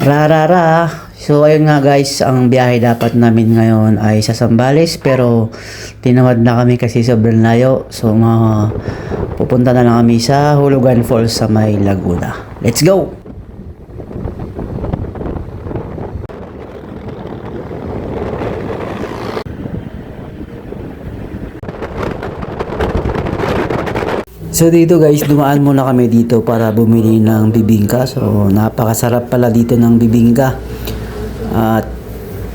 Rarara. So ayun nga guys, ang biyahe dapat namin ngayon ay sa Sambales pero tinawad na kami kasi sobrang layo. So mga pupunta na lang kami sa Hulugan Falls sa may Laguna. Let's go! So dito guys, dumaan muna kami dito para bumili ng bibingka. So napakasarap pala dito ng bibingka. At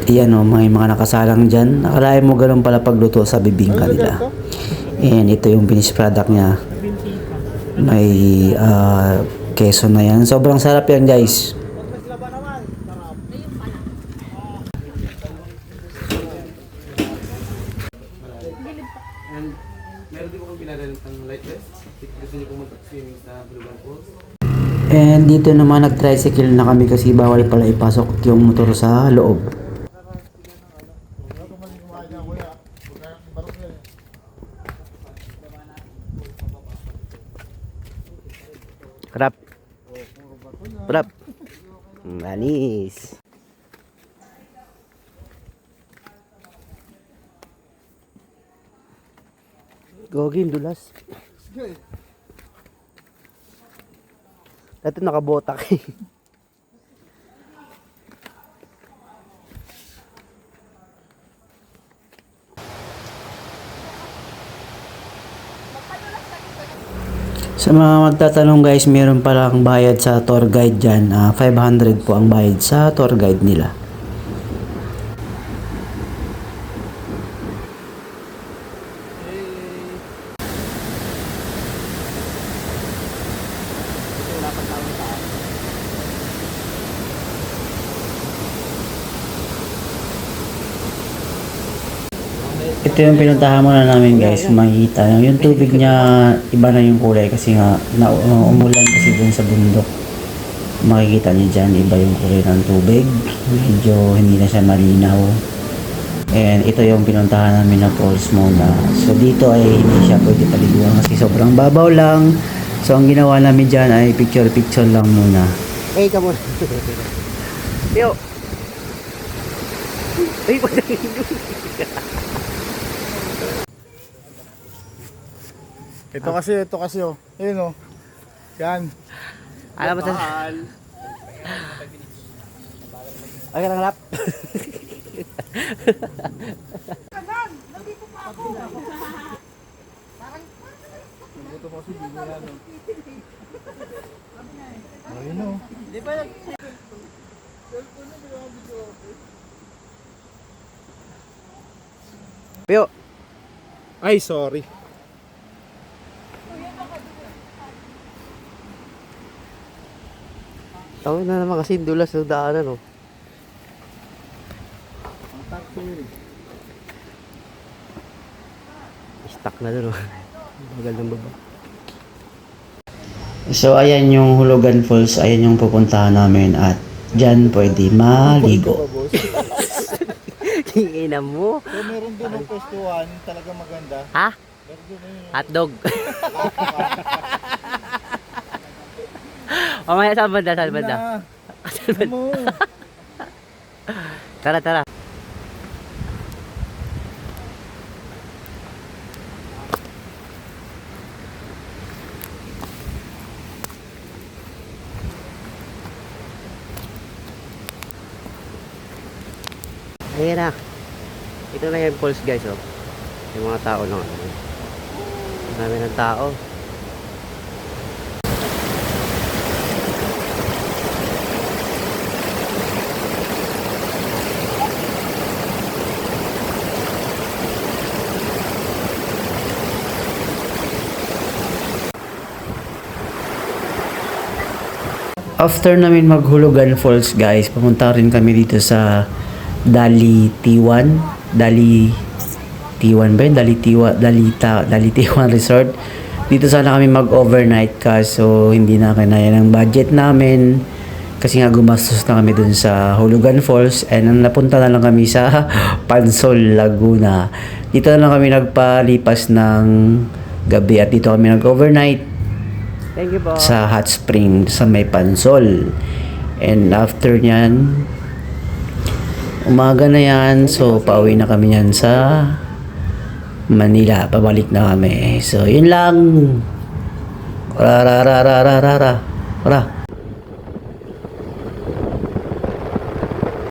iyan o, may mga nakasalang dyan. Nakalain mo ganun pala pagluto sa bibingka nila. And ito yung finished product niya. May ah, keso na yan. Sobrang sarap yan guys. Meron din po kong pinadalhan ng light vest. Gusto niyo pumunta swimming sa Bulugan Falls. And dito naman nag-tricycle na kami kasi bawal pala ipasok yung motor sa loob. Krap. Krap. Manis. Gogi, dulas. Dati nakabotak eh. Sa mga magtatanong guys, meron palang bayad sa tour guide dyan. Ah, 500 po ang bayad sa tour guide nila. Ito yung pinuntahan muna namin guys, makikita. Yung tubig niya, iba na yung kulay kasi nga na, uh, umulan kasi dun sa bundok. Makikita niyo dyan, iba yung kulay ng tubig. Medyo hindi na siya malinaw. And ito yung pinuntahan namin na falls muna. So dito ay hindi siya pwede paliguan kasi sobrang babaw lang. So ang ginawa namin dyan ay picture-picture lang muna. Eh, ka muna. Yo. Ay, pag Ito kasi, ito kasi oh. Ayun oh. Yan. Alam mo sa... Ay, ka lap. Ayun oh. Pio. Ay, sorry. Tawag na naman kasi dulas ng daanan, oh. Stuck na dun, oh. Bagal ng baba. So ayan yung Hulugan Falls, ayan yung pupuntahan namin at dyan pwede maligo. Ina mo. So, meron din ng pwestuhan, talaga maganda. Ha? Meron din yung Hotdog. Mamaya saan banda? Saan banda? na. Saan banda? Tara, tara. Ayan na. Ito na yung pulse guys, oh. Yung mga tao lang. Ano. Marami ng tao. After namin maghulugan falls guys, pumunta rin kami dito sa Dali T1. Dali T1 ba yun? Dali T1, Dali, Ta, Dali T1 Resort. Dito sana kami mag-overnight kaso hindi na kinaya ng budget namin. Kasi nga gumastos na kami dun sa Hulugan Falls and napunta na lang kami sa Pansol, Laguna. Dito na lang kami nagpalipas ng gabi at dito kami nag-overnight Thank you po. sa hot spring sa may pansol. And after nyan, umaga na yan. So, pauwi na kami yan sa Manila. Pabalik na kami. So, yun lang. Ra ra ra ra ra ra ra. Ra.